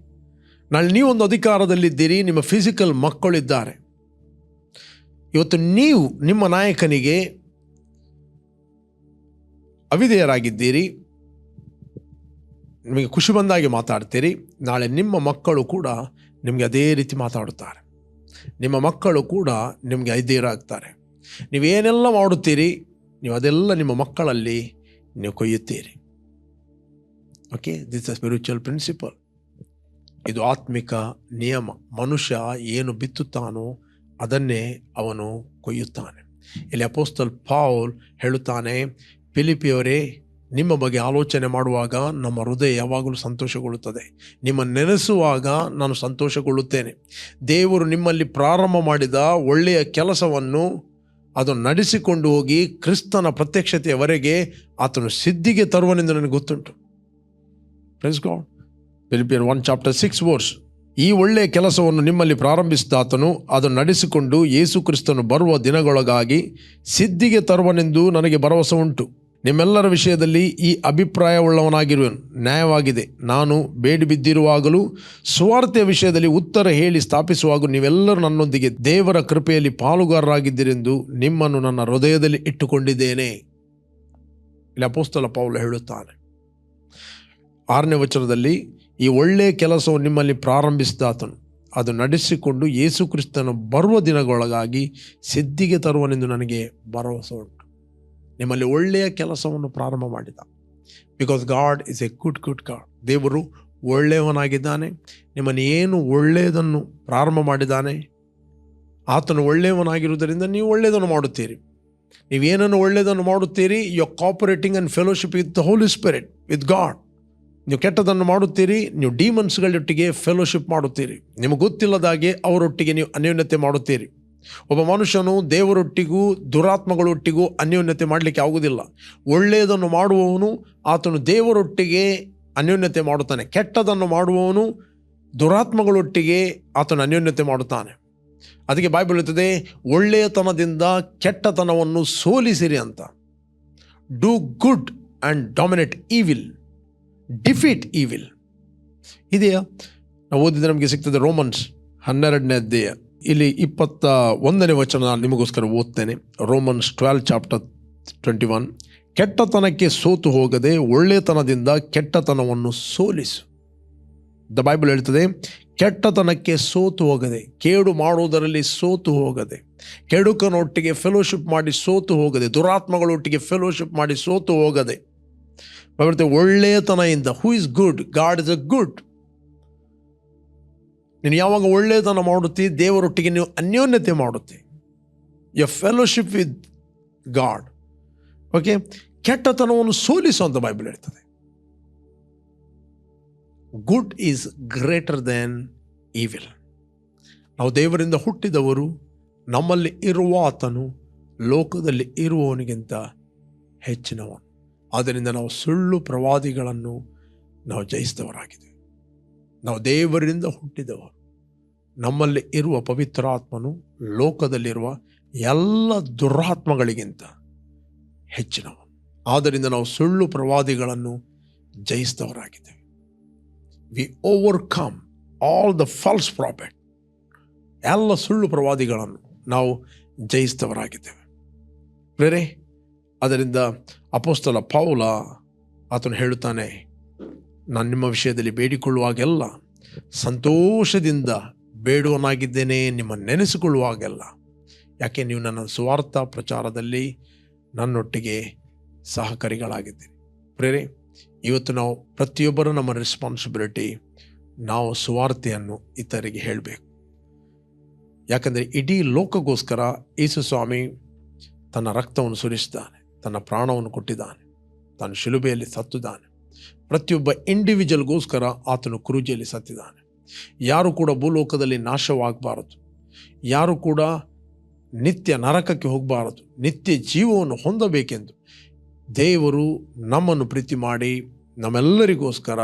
ನಾಳೆ ನೀವೊಂದು ಅಧಿಕಾರದಲ್ಲಿದ್ದೀರಿ. ನಿಮ್ಮ ಫಿಸಿಕಲ್ ಮಕ್ಕಳಿದ್ದಾರೆ. ಇವತ್ತು ನೀವು ನಿಮ್ಮ ನಾಯಕನಿಗೆ ಅವಿಧೇಯರಾಗಿದ್ದೀರಿ, ನಿಮಗೆ ಖುಷಿ ಬಂದಾಗೆ ಮಾತಾಡ್ತೀರಿ, ನಾಳೆ ನಿಮ್ಮ ಮಕ್ಕಳು ಕೂಡ ನಿಮಗೆ ಅದೇ ರೀತಿ ಮಾತಾಡುತ್ತಾರೆ. ನಿಮ್ಮ ಮಕ್ಕಳು ಕೂಡ ನಿಮಗೆ ಐದೇರಾಗ್ತಾರೆ ನೀವೇನೆಲ್ಲ ಮಾಡುತ್ತೀರಿ, ನೀವು ಅದೆಲ್ಲ ನಿಮ್ಮ ಮಕ್ಕಳಲ್ಲಿ ನೀವು ಕೊಯ್ಯುತ್ತೀರಿ. Okay this a spiritual principle ಇದು ಆತ್ಮಿಕ ನಿಯಮ. ಮನುಷ್ಯ ಏನು ಬಿತ್ತುತ್ತಾನೋ ಅದನ್ನೇ ಅವನು ಕೊಯ್ಯುತ್ತಾನೆ. ಇಲ್ಲಿ ಅಪೋಸ್ತಲ್ ಪಾಲ್ ಹೇಳುತ್ತಾನೆ ಪಿಲಿಪಿಯವರೇ ನಿಮ್ಮ ಬಗ್ಗೆ ಆಲೋಚನೆ ಮಾಡುವಾಗ ನಮ್ಮ ಹೃದಯ ಯಾವಾಗಲೂ ಸಂತೋಷಗೊಳ್ಳುತ್ತದೆ. ನಿಮ್ಮ ನೆನೆಸುವಾಗ ನಾನು ಸಂತೋಷಗೊಳ್ಳುತ್ತೇನೆ. ದೇವರು ನಿಮ್ಮಲ್ಲಿ ಪ್ರಾರಂಭ ಮಾಡಿದ ಒಳ್ಳೆಯ ಕೆಲಸವನ್ನು ಅದು ನಡೆಸಿಕೊಂಡು ಹೋಗಿ ಕ್ರಿಸ್ತನ ಪ್ರತ್ಯಕ್ಷತೆಯವರೆಗೆ ಆತನು ಸಿದ್ಧಿಗೆ ತರುವನೆಂದು ನನಗೆ ಗೊತ್ತುಂಟು. Praise God Philippian one chapter six verse ಈ ಒಳ್ಳೆಯ ಕೆಲಸವನ್ನು ನಿಮ್ಮಲ್ಲಿ ಪ್ರಾರಂಭಿಸಿದಾತನು ಅದನ್ನು ನಡೆಸಿಕೊಂಡು ಯೇಸು ಕ್ರಿಸ್ತನು ಬರುವ ದಿನಗಳೊಳಗಾಗಿ ಸಿದ್ಧಿಗೆ ತರುವನೆಂದು ನನಗೆ ಭರವಸೆ ಉಂಟು. ನಿಮ್ಮೆಲ್ಲರ ವಿಷಯದಲ್ಲಿ ಈ ಅಭಿಪ್ರಾಯವುಳ್ಳವನಾಗಿರುವನು. ನ್ಯಾಯವಾಗಿದೆ. ನಾನು ಬೇಡಿ ಬಿದ್ದಿರುವಾಗಲೂ ಸ್ವಾರ್ಥೆಯ ವಿಷಯದಲ್ಲಿ ಉತ್ತರ ಹೇಳಿ ಸ್ಥಾಪಿಸುವಾಗ ನೀವೆಲ್ಲರೂ ನನ್ನೊಂದಿಗೆ ದೇವರ ಕೃಪೆಯಲ್ಲಿ ಪಾಲುಗಾರರಾಗಿದ್ದಿರೆಂದು ನಿಮ್ಮನ್ನು ನನ್ನ ಹೃದಯದಲ್ಲಿ ಇಟ್ಟುಕೊಂಡಿದ್ದೇನೆ. ಇಲ್ಲಿ ಅಪೋಸ್ತಲ ಪೌಲ ಹೇಳುತ್ತಾನೆ. ಆರನೇ ವಚನದಲ್ಲಿ ಈ ಒಳ್ಳೆಯ ಕೆಲಸವು ನಿಮ್ಮಲ್ಲಿ ಪ್ರಾರಂಭಿಸಿದಾತನು ಅದು ನಡೆಸಿಕೊಂಡು ಯೇಸು ಕ್ರಿಸ್ತನು ಬರುವ ದಿನಗಳೊಳಗಾಗಿ ಸಿದ್ಧಿಗೆ ತರುವನೆಂದು ನನಗೆ ಭರವಸೆ ಉಂಟು. ನಿಮ್ಮಲ್ಲಿ ಒಳ್ಳೆಯ ಕೆಲಸವನ್ನು ಪ್ರಾರಂಭ ಮಾಡಿದ. Because God is a good good God ದೇವರು ಒಳ್ಳೆಯವನಾಗಿದ್ದಾನೆ. ನಿಮ್ಮನ್ನು ಏನು ಒಳ್ಳೆಯದನ್ನು ಪ್ರಾರಂಭ ಮಾಡಿದ್ದಾನೆ? ಆತನು ಒಳ್ಳೆಯವನಾಗಿರುವುದರಿಂದ ನೀವು ಒಳ್ಳೆಯದನ್ನು ಮಾಡುತ್ತೀರಿ. ನೀವೇನನ್ನು ಒಳ್ಳೆಯದನ್ನು ಮಾಡುತ್ತೀರಿ? You cooperating and fellowship with the Holy Spirit with God ನೀವು ಕೆಟ್ಟದನ್ನು ಮಾಡುತ್ತೀರಿ, ನೀವು ಡೀಮನ್ಸ್ಗಳೊಟ್ಟಿಗೆ ಫೆಲೋಶಿಪ್ ಮಾಡುತ್ತೀರಿ. ನಿಮಗೆ ಗೊತ್ತಿಲ್ಲದಾಗೆ ಅವರೊಟ್ಟಿಗೆ ನೀವು ಅನ್ಯೋನ್ಯತೆ ಮಾಡುತ್ತೀರಿ. ಒಬ್ಬ ಮನುಷ್ಯನು ದೇವರೊಟ್ಟಿಗೂ, ದುರಾತ್ಮಗಳೊಟ್ಟಿಗೂ ಅನ್ಯೋನ್ಯತೆ ಮಾಡಲಿಕ್ಕೆ ಆಗುವುದಿಲ್ಲ. ಒಳ್ಳೆಯದನ್ನು ಮಾಡುವವನು, ಆತನು ದೇವರೊಟ್ಟಿಗೆ ಅನ್ಯೋನ್ಯತೆ ಮಾಡುತ್ತಾನೆ. ಕೆಟ್ಟದನ್ನು ಮಾಡುವವನು, ದುರಾತ್ಮಗಳೊಟ್ಟಿಗೆ ಆತನು ಅನ್ಯೋನ್ಯತೆ ಮಾಡುತ್ತಾನೆ. ಅದಕ್ಕೆ ಬಾಯಿ ಇರ್ತದೆ ಒಳ್ಳೆಯತನದಿಂದ ಕೆಟ್ಟತನವನ್ನು ಸೋಲಿಸಿರಿ ಅಂತ. Do good and dominate evil defeat evil ಇದೆಯಾ? ನಾವು ಓದಿದ್ರೆ ನಮಗೆ ಸಿಗ್ತದೆ ರೋಮನ್ಸ್ ಹನ್ನೆರಡನೇ ಅಧ್ಯಾಯ. ಇಲ್ಲಿ ಇಪ್ಪತ್ತ ಒಂದನೇ ವಚನ ನಿಮಗೋಸ್ಕರ ಓದ್ತೇನೆ. Romans twelve chapter twenty one ಕೆಟ್ಟತನಕ್ಕೆ ಸೋತು ಹೋಗದೆ ಒಳ್ಳೆತನದಿಂದ ಕೆಟ್ಟತನವನ್ನು ಸೋಲಿಸು. ದ ಬೈಬಲ್ ಹೇಳ್ತದೆ, ಕೆಟ್ಟತನಕ್ಕೆ ಸೋತು ಹೋಗದೆ, ಕೇಡು ಮಾಡುವುದರಲ್ಲಿ ಸೋತು ಹೋಗದೆ, ಕೆಡುಕನೊಟ್ಟಿಗೆ ಫೆಲೋಶಿಪ್ ಮಾಡಿ ಸೋತು ಹೋಗದೆ, ದುರಾತ್ಮಗಳೊಟ್ಟಿಗೆ ಫೆಲೋಶಿಪ್ ಮಾಡಿ ಸೋತು ಹೋಗದೆ ಬರುತ್ತೆ ಒಳ್ಳೆಯತನದಿಂದ who is good God is a good ನೀನು ಯಾವಾಗ ಒಳ್ಳೆಯತನ ಮಾಡುತ್ತಿ, ದೇವರೊಟ್ಟಿಗೆ ನೀವು ಅನ್ಯೋನ್ಯತೆ ಮಾಡುತ್ತೆ. ಯ ಫೆಲೋಶಿಪ್ ವಿತ್ ಗಾಡ್ ಓಕೆ ಕೆಟ್ಟತನವನ್ನು ಸೋಲಿಸು ಅಂತ ಬೈಬಲ್ ಹೇಳ್ತದೆ. Good is greater than evil ನಾವು ದೇವರಿಂದ ಹುಟ್ಟಿದವರು, ನಮ್ಮಲ್ಲಿ ಇರುವ ಆತನು ಲೋಕದಲ್ಲಿ ಇರುವವನಿಗಿಂತ ಹೆಚ್ಚಿನವನು. ಆದ್ದರಿಂದ ನಾವು ಸುಳ್ಳು ಪ್ರವಾದಿಗಳನ್ನು ನಾವು ಜಯಿಸಿದವರಾಗಿದ್ದೇವೆ ನಾವು ದೇವರಿಂದ ಹುಟ್ಟಿದವರು. ನಮ್ಮಲ್ಲಿ ಇರುವ ಪವಿತ್ರಾತ್ಮನು ಲೋಕದಲ್ಲಿರುವ ಎಲ್ಲ ದುರಾತ್ಮಗಳಿಗಿಂತ ಹೆಚ್ಚಿನವನು. ಆದ್ದರಿಂದ ನಾವು ಸುಳ್ಳು ಪ್ರವಾದಿಗಳನ್ನು ಜಯಿಸಿದವರಾಗಿದ್ದೇವೆ we overcome all the false prophet ಎಲ್ಲ ಸುಳ್ಳು ಪ್ರವಾದಿಗಳನ್ನು ನಾವು ಜಯಿಸಿದವರಾಗಿದ್ದೇವೆ. ಬೇರೆ ಅದರಿಂದ ಅಪೋಸ್ತಲ ಪೌಲ ಆತನು ಹೇಳುತ್ತಾನೆ, ನಾನು ನಿಮ್ಮ ವಿಷಯದಲ್ಲಿ ಬೇಡಿಕೊಳ್ಳುವಾಗೆಲ್ಲ, ಸಂತೋಷದಿಂದ ಬೇಡುವನಾಗಿದ್ದೇನೆ, ನಿಮ್ಮ ನೆನೆಸಿಕೊಳ್ಳುವಾಗೆಲ್ಲ. ಯಾಕೆ ನೀವು ನನ್ನ ಸ್ವಾರ್ಥ ಪ್ರಚಾರದಲ್ಲಿ ನನ್ನೊಟ್ಟಿಗೆ ಸಹಕಾರಿಗಳಾಗಿದ್ದೀರಿ? ಪ್ರೇರೆ, ಇವತ್ತು ನಾವು ಪ್ರತಿಯೊಬ್ಬರೂ ನಮ್ಮ ರೆಸ್ಪಾನ್ಸಿಬಿಲಿಟಿ ನಾವು ಸುವಾರ್ತೆಯನ್ನು ಇತರರಿಗೆ ಹೇಳಬೇಕು. ಯಾಕಂದರೆ ಇಡೀ ಲೋಕಗೋಸ್ಕರ ಯೇಸು ಸ್ವಾಮಿ ತನ್ನ ರಕ್ತವನ್ನು ಸುರಿಸಿದ್ದಾನೆ. ತನ್ನ ಪ್ರಾಣವನ್ನು ಕೊಟ್ಟಿದ್ದಾನೆ. ತನ್ನ ಶಿಲುಬೆಯಲ್ಲಿ ಸತ್ತಿದ್ದಾನೆ. ಪ್ರತಿಯೊಬ್ಬ ಇಂಡಿವಿಜುವಲ್ಗೋಸ್ಕರ ಆತನು ಕುರುಜಿಯಲ್ಲಿ ಸತ್ತಿದ್ದಾನೆ. ಯಾರು ಕೂಡ ಭೂಲೋಕದಲ್ಲಿ ನಾಶವಾಗಬಾರದು. ಯಾರು ಕೂಡ ನಿತ್ಯ ನರಕಕ್ಕೆ ಹೋಗಬಾರದು. ನಿತ್ಯ ಜೀವವನ್ನು ಹೊಂದಬೇಕೆಂದು ದೇವರು ನಮ್ಮನ್ನು ಪ್ರೀತಿ ಮಾಡಿ ನಮ್ಮೆಲ್ಲರಿಗೋಸ್ಕರ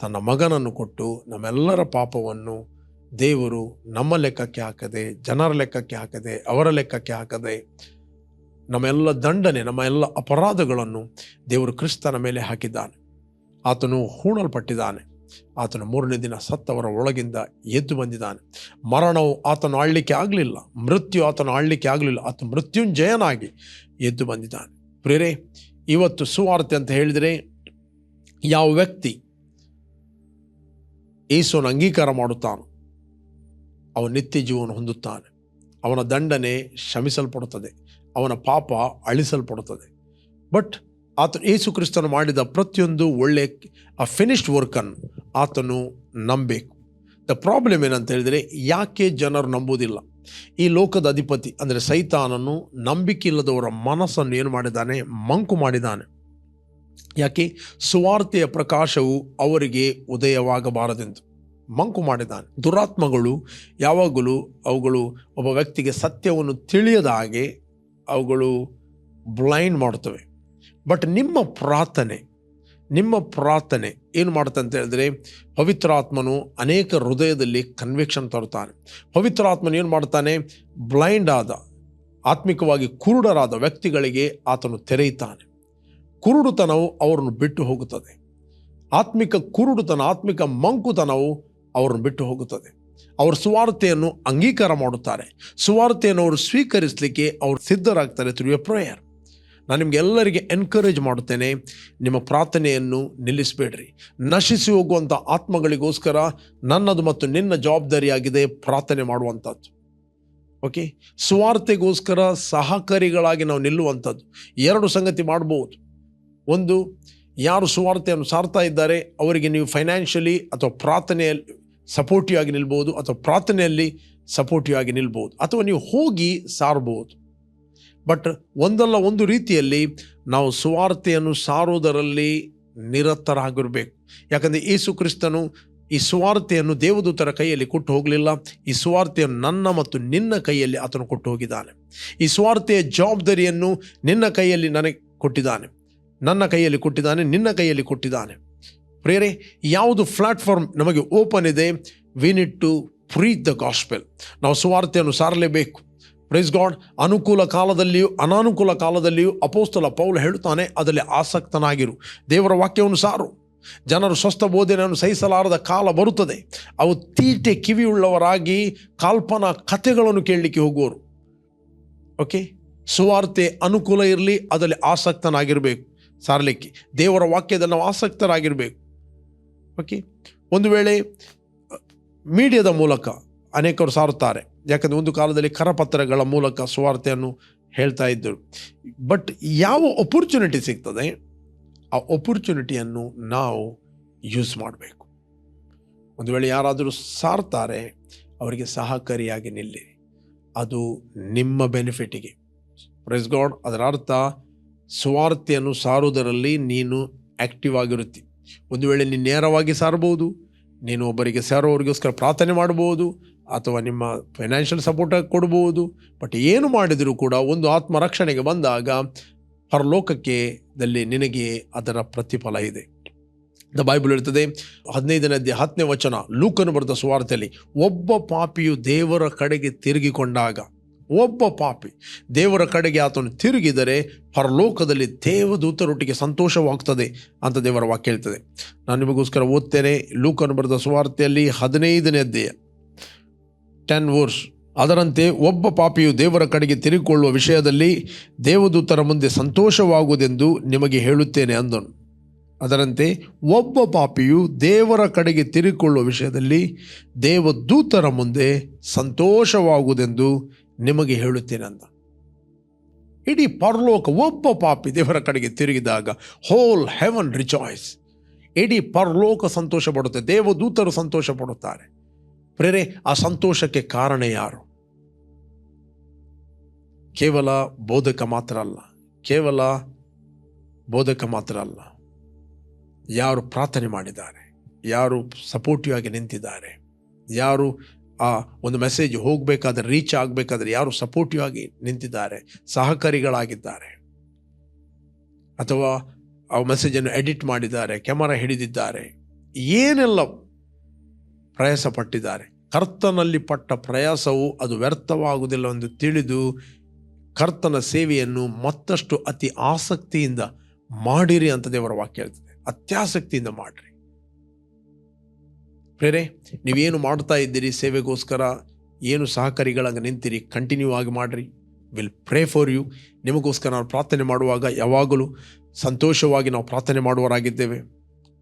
ತನ್ನ ಮಗನನ್ನು ಕೊಟ್ಟು ನಮ್ಮೆಲ್ಲರ ಪಾಪವನ್ನು ದೇವರು ನಮ್ಮ ಲೆಕ್ಕಕ್ಕೆ ಹಾಕದೆ, ಜನರ ಲೆಕ್ಕಕ್ಕೆ ಹಾಕದೆ, ಅವರ ಲೆಕ್ಕಕ್ಕೆ ಹಾಕದೆ ನಮ್ಮೆಲ್ಲ ದಂಡನೆ ನಮ್ಮ ಎಲ್ಲ ಅಪರಾಧಗಳನ್ನು ದೇವರು ಕ್ರಿಸ್ತನ ಮೇಲೆ ಹಾಕಿದ್ದಾನೆ. ಆತನು ಹೂಣಲ್ಪಟ್ಟಿದ್ದಾನೆ. ಆತನು ಮೂರನೇ ದಿನ ಸತ್ತವರ ಒಳಗಿಂದ ಎದ್ದು ಬಂದಿದ್ದಾನೆ. ಮರಣವು ಆತನು ಆಳ್ಲಿಕ್ಕೆ ಆಗಲಿಲ್ಲ, ಮೃತ್ಯು ಆತನು ಆಳ್ಲಿಕ್ಕೆ ಆಗಲಿಲ್ಲ, ಆತ ಮೃತ್ಯುಂಜಯನಾಗಿ ಎದ್ದು ಬಂದಿದ್ದಾನೆ. ಪ್ರೇರೆ ಇವತ್ತು ಸುವಾರ್ತೆ ಅಂತ ಹೇಳಿದರೆ ಯಾವ ವ್ಯಕ್ತಿ ಯೇಸುವನ್ನು ಅಂಗೀಕಾರ ಮಾಡುತ್ತಾನೋ, ಅವನು ನಿತ್ಯ ಜೀವನ ಹೊಂದುತ್ತಾನೆ. ಅವನ ದಂಡನೆ ಶಮಿಸಲ್ಪಡುತ್ತದೆ. ಅವನ ಪಾಪ ಅಳಿಸಲ್ಪಡುತ್ತದೆ. ಬಟ್ ಆತ ಯೇಸು ಕ್ರಿಸ್ತನು ಮಾಡಿದ ಪ್ರತಿಯೊಂದು ಒಳ್ಳೆ, ಆ ಫಿನಿಶ್ಡ್ ವರ್ಕನ್ನು ಆತನು ನಂಬಬೇಕು. ದ ಪ್ರಾಬ್ಲಮ್ ಏನಂತ ಹೇಳಿದರೆ, ಯಾಕೆ ಜನರು ನಂಬುವುದಿಲ್ಲ? ಈ ಲೋಕದ ಅಧಿಪತಿ, ಅಂದರೆ ಸೈತಾನನು ನಂಬಿಕೆ ಇಲ್ಲದವರ ಮನಸ್ಸನ್ನು ಏನು ಮಾಡಿದ್ದಾನೆ? ಮಂಕು ಮಾಡಿದ್ದಾನೆ. ಯಾಕೆ? ಸುವಾರ್ತೆಯ ಪ್ರಕಾಶವು ಅವರಿಗೆ ಉದಯವಾಗಬಾರದೆಂದು. ಮಂಕು ಮಾಡಿದ್ದಾನೆ. ದುರಾತ್ಮಗಳು ಯಾವಾಗಲೂ ಅವುಗಳು ಒಬ್ಬ ವ್ಯಕ್ತಿಗೆ ಸತ್ಯವನ್ನು ತಿಳಿಯದ ಹಾಗೆ ಅವುಗಳು ಬ್ಲೈಂಡ್ ಮಾಡ್ತವೆ ಬಟ್ ನಿಮ್ಮ ಪ್ರಾರ್ಥನೆ ನಿಮ್ಮ ಪ್ರಾರ್ಥನೆ ಏನು ಮಾಡುತ್ತೆ ಅಂತ ಹೇಳಿದ್ರೆ ಪವಿತ್ರಾತ್ಮನು ಅನೇಕ ಹೃದಯದಲ್ಲಿ ಕನ್ವಿಕ್ಷನ್ ತರುತ್ತಾನೆ. ಪವಿತ್ರಾತ್ಮನು ಏನು ಮಾಡ್ತಾನೆ ಬ್ಲೈಂಡ್ ಆದ, ಆತ್ಮಿಕವಾಗಿ ಕುರುಡರಾದ ವ್ಯಕ್ತಿಗಳಿಗೆ ಆತನು ತೆರೆಯುತ್ತಾನೆ. ಕುರುಡುತನವು ಅವರನ್ನು ಬಿಟ್ಟು ಹೋಗುತ್ತದೆ. ಆತ್ಮಿಕ ಕುರುಡುತನ, ಆತ್ಮಿಕ ಮಂಕುತನವು ಅವರನ್ನು ಬಿಟ್ಟು ಹೋಗುತ್ತದೆ. ಅವರು ಸುವಾರ್ತೆಯನ್ನು ಅಂಗೀಕಾರ ಮಾಡುತ್ತಾರೆ. ಸುವಾರ್ತೆಯನ್ನು ಅವರು ಸ್ವೀಕರಿಸಲಿಕ್ಕೆ ಅವರು ಸಿದ್ಧರಾಗ್ತಾರೆ ಥ್ರೂ ಪ್ರೇಯರ್ ನಾನು ನಿಮ್ಗೆ ಎಲ್ಲರಿಗೆ ಎನ್ಕರೇಜ್ ಮಾಡುತ್ತೇನೆ. ನಿಮ್ಮ ಪ್ರಾರ್ಥನೆಯನ್ನು ನಿಲ್ಲಿಸಬೇಡ್ರಿ. ನಶಿಸಿ ಹೋಗುವಂಥ ಆತ್ಮಗಳಿಗೋಸ್ಕರ ನನ್ನದು ಮತ್ತು ನಿನ್ನ ಜವಾಬ್ದಾರಿಯಾಗಿದೆ ಪ್ರಾರ್ಥನೆ ಮಾಡುವಂಥದ್ದು ಓಕೆ ಸುವಾರ್ತೆಗೋಸ್ಕರ ಸಹಕಾರಿಗಳಾಗಿ ನಾವು ನಿಲ್ಲುವಂಥದ್ದು ಎರಡು ಸಂಗತಿ ಮಾಡ್ಬೋದು. ಒಂದು, ಯಾರು ಸುವಾರ್ತೆಯನ್ನು ಸಾರ್ತಾ ಇದ್ದಾರೆ, ಅವರಿಗೆ ನೀವು ಫೈನಾನ್ಷಿಯಲಿ ಅಥವಾ ಪ್ರಾರ್ಥನೆಯಲ್ಲಿ ಸಪೋರ್ಟಿವ್ ಆಗಿ ನಿಲ್ಬೋದು ಅಥವಾ ಪ್ರಾರ್ಥನೆಯಲ್ಲಿ ಸಪೋರ್ಟಿವ್ ಆಗಿ ನಿಲ್ಬೋದು ಅಥವಾ ನೀವು ಹೋಗಿ ಸಾರಬಹುದು. ಬಟ್ ಒಂದಲ್ಲ ಒಂದು ರೀತಿಯಲ್ಲಿ ನಾವು ಸುವಾರ್ತೆಯನ್ನು ಸಾರುವುದರಲ್ಲಿ ನಿರತರಾಗಿರಬೇಕು. ಯಾಕಂದರೆ ಯೇಸು ಕ್ರಿಸ್ತನು ಈ ಸುವಾರ್ತೆಯನ್ನು ದೇವದೂತರ ಕೈಯಲ್ಲಿ ಕೊಟ್ಟು ಹೋಗಲಿಲ್ಲ. ಈ ಸುವಾರ್ತೆಯನ್ನು ನನ್ನ ಮತ್ತು ನಿನ್ನ ಕೈಯಲ್ಲಿ ಆತನು ಕೊಟ್ಟು ಹೋಗಿದ್ದಾನೆ. ಈ ಸುವಾರ್ತೆಯ ಜವಾಬ್ದಾರಿಯನ್ನು ನಿನ್ನ ಕೈಯಲ್ಲಿ ನನಗೆ ಕೊಟ್ಟಿದ್ದಾನೆ. ನನ್ನ ಕೈಯಲ್ಲಿ ಕೊಟ್ಟಿದ್ದಾನೆ, ನಿನ್ನ ಕೈಯಲ್ಲಿ ಕೊಟ್ಟಿದ್ದಾನೆ. ಪ್ರೇರೆ ಯಾವುದು ಪ್ಲಾಟ್ಫಾರ್ಮ್ ನಮಗೆ ಓಪನ್ ಇದೆ we need to preach the gospel ನಾವು ಸುವಾರ್ತೆಯನ್ನು ಸಾರಲೇಬೇಕು. ಪ್ರೈಸ್ ಗಾಡ್ ಅನುಕೂಲ ಕಾಲದಲ್ಲಿಯೂ, ಅನಾನುಕೂಲ ಕಾಲದಲ್ಲಿಯೂ ಅಪೋಸ್ತಲ ಪೌಲ್ ಹೇಳುತ್ತಾನೆ, ಅದರಲ್ಲಿ ಆಸಕ್ತನಾಗಿರು. ದೇವರ ವಾಕ್ಯವನ್ನು ಸಾರು. ಜನರು ಸ್ವಸ್ಥ ಬೋಧನೆಯನ್ನು ಸಹಿಸಲಾರದ ಕಾಲ ಬರುತ್ತದೆ. ಅವು ತೀಟೆ ಕಿವಿಯುಳ್ಳವರಾಗಿ ಕಾಲ್ಪನಾ ಕಥೆಗಳನ್ನು ಕೇಳಲಿಕ್ಕೆ ಹೋಗುವರು. ಓಕೆ ಸುವಾರ್ತೆ ಅನುಕೂಲ ಇರಲಿ, ಅದರಲ್ಲಿ ಆಸಕ್ತನಾಗಿರಬೇಕು. ಸಾರಲಿಕ್ಕೆ. ದೇವರ ವಾಕ್ಯದಲ್ಲಿ ನಾವು ಆಸಕ್ತರಾಗಿರಬೇಕು. ಓಕೆ ಒಂದು ವೇಳೆ, ಮೀಡಿಯಾದ ಮೂಲಕ ಅನೇಕರು ಸಾರುತ್ತಾರೆ. ಯಾಕಂದರೆ ಒಂದು ಕಾಲದಲ್ಲಿ ಕರಪತ್ರಗಳ ಮೂಲಕ ಸುವಾರ್ತೆಯನ್ನು ಹೇಳ್ತಾ ಇದ್ದರು. ಬಟ್ ಯಾವ ಅಪರ್ಚುನಿಟಿ ಸಿಗ್ತದೆ? ಆ ಅಪರ್ಚುನಿಟಿಯನ್ನು ನಾವು ಯೂಸ್ ಮಾಡಬೇಕು. ಒಂದು ವೇಳೆ ಯಾರಾದರೂ ಸಾರ್ತಾರೆ, ಅವರಿಗೆ ಸಹಕಾರಿಯಾಗಿ ನಿಲ್ಲಿ. ಅದು ನಿಮ್ಮ ಬೆನಿಫಿಟಿಗೆ. ಪ್ರೆಸ್ ಗಾಡ್ ಅದರ ಅರ್ಥ, ಸುವಾರ್ತೆಯನ್ನು ಸಾರುವುದರಲ್ಲಿ ನೀನು ಆ್ಯಕ್ಟಿವ್ ಆಗಿರುತ್ತಿ. ಒಂದು ವೇಳೆ ನೀನು ನೇರವಾಗಿ ಸಾರಬಹುದು, ನೀನು ಒಬ್ಬರಿಗೆ ಸೇರೋರಿಗೋಸ್ಕರ ಪ್ರಾರ್ಥನೆ ಮಾಡ್ಬೋದು ಅಥವಾ ನಿಮ್ಮ ಫೈನಾನ್ಷಿಯಲ್ ಸಪೋರ್ಟ್ ಕೊಡಬಹುದು ಬಟ್ ಏನು ಮಾಡಿದರೂ ಕೂಡ ಒಂದು ಆತ್ಮ ರಕ್ಷಣೆಗೆ ಬಂದಾಗ ಪರಲೋಕಕ್ಕೆ ದಲ್ಲಿ ನಿನಗೆ ಅದರ ಪ್ರತಿಫಲ ಇದೆ. ದ ಬೈಬಲ್ ಇರ್ತದೆ ಹದಿನೈದನೇ ಹತ್ತನೇ ವಚನ ಲೂಕನು ಬರೆದ ಸುವಾರ್ತೆಯಲ್ಲಿ, ಒಬ್ಬ ಪಾಪಿಯು ದೇವರ ಕಡೆಗೆ ತಿರುಗಿಕೊಂಡಾಗ ಒಬ್ಬ ಪಾಪಿ ದೇವರ ಕಡೆಗೆ ಆತನು ತಿರುಗಿದರೆ ಪರಲೋಕದಲ್ಲಿ ದೇವದೂತರೊಟ್ಟಿಗೆ ಸಂತೋಷವಾಗ್ತದೆ ಅಂತ ದೇವರ ವಾಕ್ಯ ಹೇಳ್ತದೆ. ನಾನು ನಿಮಗೋಸ್ಕರ ಓದ್ತೇನೆ, ಲೂಕನು ಬರೆದ ಸುವಾರ್ತೆಯಲ್ಲಿ ಹದಿನೈದನೇ ಅಧ್ಯಾಯ ಟೆನ್ ವರ್ಸ್ ಅದರಂತೆ ಒಬ್ಬ ಪಾಪಿಯು ದೇವರ ಕಡೆಗೆ ತಿರುಗಿಕೊಳ್ಳುವ ವಿಷಯದಲ್ಲಿ ದೇವದೂತರ ಮುಂದೆ ಸಂತೋಷವಾಗುವುದೆಂದು ನಿಮಗೆ ಹೇಳುತ್ತೇನೆ ಅಂದನು. ಅದರಂತೆ ಒಬ್ಬ ಪಾಪಿಯು ದೇವರ ಕಡೆಗೆ ತಿರುಗಿಕೊಳ್ಳುವ ವಿಷಯದಲ್ಲಿ ದೇವದೂತರ ಮುಂದೆ ಸಂತೋಷವಾಗುವುದೆಂದು ನಿಮಗೆ ಹೇಳುತ್ತೇನೆ ಅಂದ ಇಡೀ ಪರಲೋಕ ಒಬ್ಬ ಪಾಪಿ ದೇವರ ಕಡೆಗೆ ತಿರುಗಿದಾಗ ಹೋಲ್ ಹೆವನ್ ರಿಚಾಯ್ಸ್ ಇಡೀ ಪರಲೋಕ ಸಂತೋಷ ಪಡುತ್ತೆ, ದೇವದೂತರು ಸಂತೋಷ ಪಡುತ್ತಾರೆ. ಪ್ರೇರೆ, ಆ ಸಂತೋಷಕ್ಕೆ ಕಾರಣ ಯಾರು? ಕೇವಲ ಬೋಧಕ ಮಾತ್ರ ಅಲ್ಲ, ಕೇವಲ ಬೋಧಕ ಮಾತ್ರ ಅಲ್ಲ. ಯಾರು ಪ್ರಾರ್ಥನೆ ಮಾಡಿದ್ದಾರೆ, ಯಾರು ಸಪೋರ್ಟಿವ್ ಆಗಿ ನಿಂತಿದ್ದಾರೆ, ಯಾರು ಆ ಒಂದು ಮೆಸೇಜ್ ಹೋಗಬೇಕಾದ್ರೆ ರೀಚ್ ಆಗಬೇಕಾದ್ರೆ ಯಾರು ಸಪೋರ್ಟಿವ್ ಆಗಿ ನಿಂತಿದ್ದಾರೆ, ಸಹಕಾರಿಗಳಾಗಿದ್ದಾರೆ. ಅಥವಾ ಆ ಮೆಸೇಜನ್ನು ಎಡಿಟ್ ಮಾಡಿದ್ದಾರೆ ಕ್ಯಾಮರಾ ಹಿಡಿದಿದ್ದಾರೆ. ಏನೆಲ್ಲ ಪ್ರಯಾಸ ಪಟ್ಟಿದ್ದಾರೆ ಕರ್ತನಲ್ಲಿ ಪಟ್ಟ ಪ್ರಯಾಸವು ಅದು ವ್ಯರ್ಥವಾಗುವುದಿಲ್ಲ ಎಂದು ತಿಳಿದು ಕರ್ತನ ಸೇವೆಯನ್ನು ಮತ್ತಷ್ಟು ಅತಿ ಆಸಕ್ತಿಯಿಂದ ಮಾಡಿರಿ ಅಂತ ದೇವರ ವಾಕ್ಯ ಹೇಳ್ತದೆ. ಅತ್ಯಾಸಕ್ತಿಯಿಂದ ಮಾಡಿರಿ. ಪ್ರೇರೆ, ನೀವೇನು ಮಾಡ್ತಾ ಇದ್ದೀರಿ? ಸೇವೆಗೋಸ್ಕರ ಏನು ಸಹಕಾರಿಗಳಾಗಿ ನಿಂತಿರಿ? ಕಂಟಿನ್ಯೂ ಆಗಿ ಮಾಡಿರಿ. ವಿಲ್ ಪ್ರೇ ಫಾರ್ ಯು ನಿಮಗೋಸ್ಕರ ನಾವು ಪ್ರಾರ್ಥನೆ ಮಾಡುವಾಗ ಯಾವಾಗಲೂ ಸಂತೋಷವಾಗಿ ನಾವು ಪ್ರಾರ್ಥನೆ ಮಾಡುವವರಾಗಿದ್ದೇವೆ.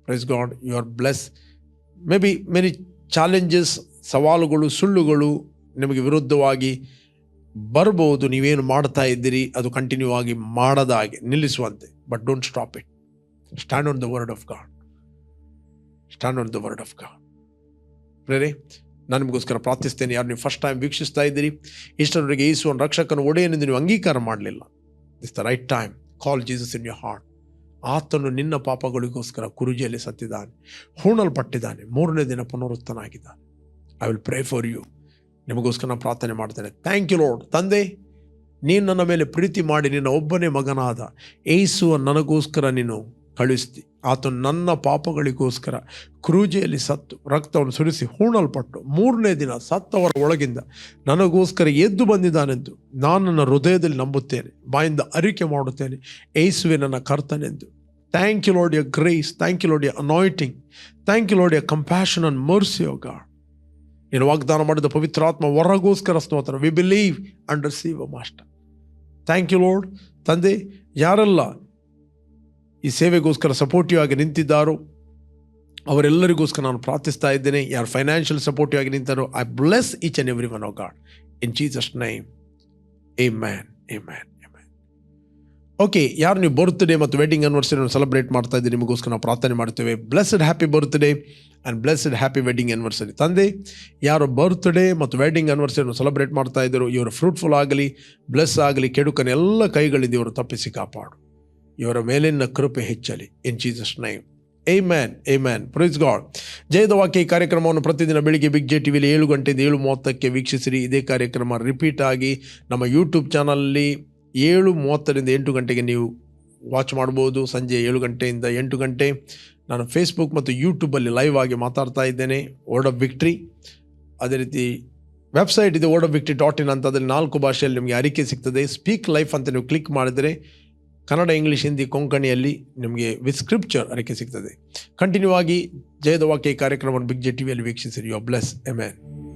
Praise God you are bless may be many challenges ಸವಾಲುಗಳು, ಸುಳ್ಳುಗಳು ನಿಮಗೆ ವಿರುದ್ಧವಾಗಿ ಬರ್ಬೋದು ನೀವೇನು ಮಾಡ್ತಾ ಇದ್ದೀರಿ? ಅದು ಕಂಟಿನ್ಯೂ ಆಗಿ ಮಾಡದ ಹಾಗೆ ನಿಲ್ಲಿಸುವಂತೆ. But don't stop it stand on the word of God stand on the word of God prayer ನಾನು ನಿಮಗೋಸ್ಕರ ಪ್ರಾರ್ಥಿಸ್ತೇನೆ. ಯಾರು ನೀವು ಫಸ್ಟ್ ಟೈಮ್ ವೀಕ್ಷಿಸ್ತಾ ಇದ್ದೀರಿ, ಇಷ್ಟರವರೆಗೆ ಯೇಸುವನ್ನು ರಕ್ಷಕನ ಒಡೆಯನೆಂದು ನೀವು ಅಂಗೀಕಾರ ಮಾಡಲಿಲ್ಲ. It's the right time call Jesus in your heart ಆತನು ನಿನ್ನ ಪಾಪಗಳಿಗೋಸ್ಕರ ಕುರುಜಿಯಲ್ಲಿ ಸತ್ತಿದ್ದಾನೆ, ಹೂಣಲ್ಪಟ್ಟಿದ್ದಾನೆ, ಮೂರನೇ ದಿನ ಪುನರುತ್ತನಾಗಿದ್ದಾನೆ I will pray for you ನಿಮಗೋಸ್ಕರ ನಾನು ಪ್ರಾರ್ಥನೆ ಮಾಡ್ತೇನೆ. ಥ್ಯಾಂಕ್ ಯು ಲೋಡ್ ತಂದೆ, ನೀನು ನನ್ನ ಮೇಲೆ ಪ್ರೀತಿ ಮಾಡಿ ನಿನ್ನ ಒಬ್ಬನೇ ಮಗನಾದ ಏಸುವ ನನಗೋಸ್ಕರ ನೀನು ಕಳಿಸ್ತಿ ಆತನು ನನ್ನ ಪಾಪಗಳಿಗೋಸ್ಕರ ಕ್ರೂಜೆಯಲ್ಲಿ ಸತ್ತು, ರಕ್ತವನ್ನು ಸುರಿಸಿ ಹೂಣಲ್ಪಟ್ಟು ಮೂರನೇ ದಿನ ಸತ್ತವರ ಒಳಗಿಂದ ನನಗೋಸ್ಕರ ಎದ್ದು ಬಂದಿದ್ದಾನೆಂದು ನಾನು ನನ್ನ ಹೃದಯದಲ್ಲಿ ನಂಬುತ್ತೇನೆ, ಬಾಯಿಂದ ಅರಿಕೆ ಮಾಡುತ್ತೇನೆ. ಏಸುವೆ ನನ್ನ ಕರ್ತನೆಂದು. Thank you Lord your grace thank you Lord your anointing thank you Lord your compassion and mercy your God ನೀನು ವಾಗ್ದಾನ ಮಾಡಿದ ಪವಿತ್ರಾತ್ಮ ಹೊರಗೋಸ್ಕರ ಸ್ತೋತ್ರ. We believe and receive a master thank you Lord ತಂದೆ, ಯಾರೆಲ್ಲ ಈ ಸೇವೆಗೋಸ್ಕರ ಸಪೋರ್ಟಿವ್ ಆಗಿ ನಿಂತಿದ್ದಾರೋ, ಅವರೆಲ್ಲರಿಗೋಸ್ಕರ ನಾನು ಪ್ರಾರ್ಥಿಸ್ತಾ ಇದ್ದೇನೆ. ಯಾರು ಫೈನಾನ್ಷಿಯಲ್ ಸಪೋರ್ಟಿವ್ ಆಗಿ ನಿಂತಾರೋ I bless each and every one of God in Jesus name a man a man okay ಯಾರು ನೀವು ಬರ್ತ್ಡೇ ಮತ್ತು ವೆಡ್ಡಿಂಗ್ ಆನಿವರ್ಸರಿಯನ್ನು ಸೆಲೆಬ್ರೇಟ್ ಮಾಡ್ತಾ ಇದ್ದೀನಿ ನಿಮಗೋಸ್ಕರ ನಾವು ಪ್ರಾರ್ಥನೆ ಮಾಡ್ತೇವೆ. Blessed happy birthday and blessed happy wedding anniversary ತಂದೆ, ಯಾರು ಬರ್ತ್ಡೇ ಮತ್ತು ವೆಡ್ಡಿಂಗ್ ಆನಿವರ್ಸರಿಯನ್ನು ಸೆಲೆಬ್ರೇಟ್ ಮಾಡ್ತಾ ಇದ್ದರು, ಇವರು ಫ್ರೂಟ್ಫುಲ್ ಆಗಲಿ ಬ್ಲೆಸ್ ಆಗಲಿ, ಕೆಡುಕನ ಎಲ್ಲ ಕೈಗಳಿಂದ ಇವರು ತಪ್ಪಿಸಿ ಕಾಪಾಡು. ಇವರ ಮೇಲಿನ ಕೃಪೆ ಹೆಚ್ಚಲಿ. In Jesus name amen amen praise God ಜಯದ ವಾಕ್ಯ ಈ ಕಾರ್ಯಕ್ರಮವನ್ನು ಪ್ರತಿದಿನ ಬೆಳಿಗ್ಗೆ ಬಿಗ್ ಜೆ ಟಿವಿಲಿ ಏಳು ಗಂಟೆಯಿಂದ ಏಳು ಮೂವತ್ತಕ್ಕೆ ವೀಕ್ಷಿಸಿರಿ. ಇದೇ ಕಾರ್ಯಕ್ರಮ ರಿಪೀಟ್ ಆಗಿ ನಮ್ಮ ಯೂಟ್ಯೂಬ್ ಚಾನಲಲ್ಲಿ ಏಳು ಮೂವತ್ತರಿಂದ ಎಂಟು ಗಂಟೆಗೆ ನೀವು ವಾಚ್ ಮಾಡ್ಬೋದು ಸಂಜೆ ಏಳು ಗಂಟೆಯಿಂದ ಎಂಟು ಗಂಟೆ. ನಾನು ಫೇಸ್ಬುಕ್ ಮತ್ತು ಯೂಟ್ಯೂಬಲ್ಲಿ ಲೈವ್ ಆಗಿ ಮಾತಾಡ್ತಾ ಇದ್ದೇನೆ. ವರ್ಡ್ ಆಫ್ ವಿಕ್ಟ್ರಿ ಅದೇ ರೀತಿ ವೆಬ್ಸೈಟ್ ಇದೆ word of victory dot in ಅಂತ. ಅದರಲ್ಲಿ ನಾಲ್ಕು ಭಾಷೆಯಲ್ಲಿ ನಿಮಗೆ ಅರಿಕೆ ಸಿಗ್ತದೆ. ಸ್ಪೀಕ್ ಲೈಫ್ ಅಂತ ನೀವು ಕ್ಲಿಕ್ ಮಾಡಿದರೆ ಕನ್ನಡ, ಇಂಗ್ಲೀಷ್, ಹಿಂದಿ ಕೊಂಕಣಿಯಲ್ಲಿ ನಿಮಗೆ ವಿತ್ ಸ್ಕ್ರಿಪ್ಚರ್ ಅರಿಕೆ ಸಿಗ್ತದೆ. ಕಂಟಿನ್ಯೂ ಆಗಿ ಜಯದ ವಾಕ್ಯ ಕಾರ್ಯಕ್ರಮವನ್ನು ಬಿಗ್ ಜೆ ಟಿವಿಯಲ್ಲಿ ವೀಕ್ಷಿಸಿರಿ. You bless amen